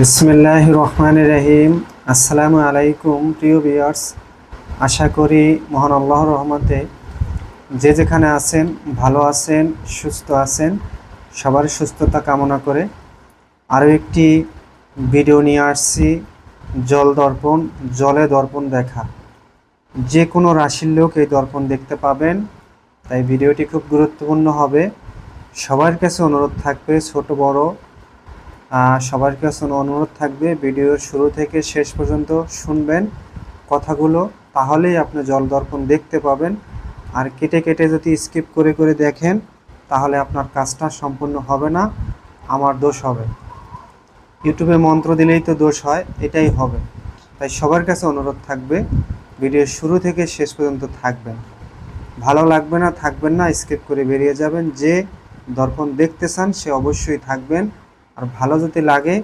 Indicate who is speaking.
Speaker 1: বিসমিল্লাহ রহমান রহিম আসসালামু আলাইকুম, প্রিয় বিয়ার্স আশা করি মহান আল্লাহর রহমতে যে যেখানে আছেন, ভালো আছেন, সুস্থ আছেন, সবার সুস্থতা কামনা করে আরও একটি ভিডিও নিয়ে আসছি, জল দর্পণ, জলে দর্পণ দেখা। যে কোনো রাশির লোক এই দর্পণ দেখতে পাবেন, তাই ভিডিওটি খুব গুরুত্বপূর্ণ হবে। সবার কাছে অনুরোধ থাকবে, ছোট, বড় সবার কাছে অনুরোধ থাকবে, ভিডিওর শুরু থেকে শেষ পর্যন্ত শুনবেন কথাগুলো, তাহলেই আপনি জল দর্পণ দেখতে পাবেন। আর কেটে কেটে যদি স্কিপ করে করে দেখেন, তাহলে আপনার কাজটা সম্পূর্ণ হবে না, আমার দোষ হবে। ইউটিউবে মন্ত্র দিলেই তো দোষ হয়, এটাই হবে। তাই সবার কাছে অনুরোধ থাকবে, ভিডিওর শুরু থেকে শেষ পর্যন্ত থাকবেন। ভালো লাগবে না, থাকবেন না স্কিপ করে বেরিয়ে যাবেন। যে দর্পণ দেখতে চান, সে অবশ্যই থাকবেন। আর ভালো যদি লাগে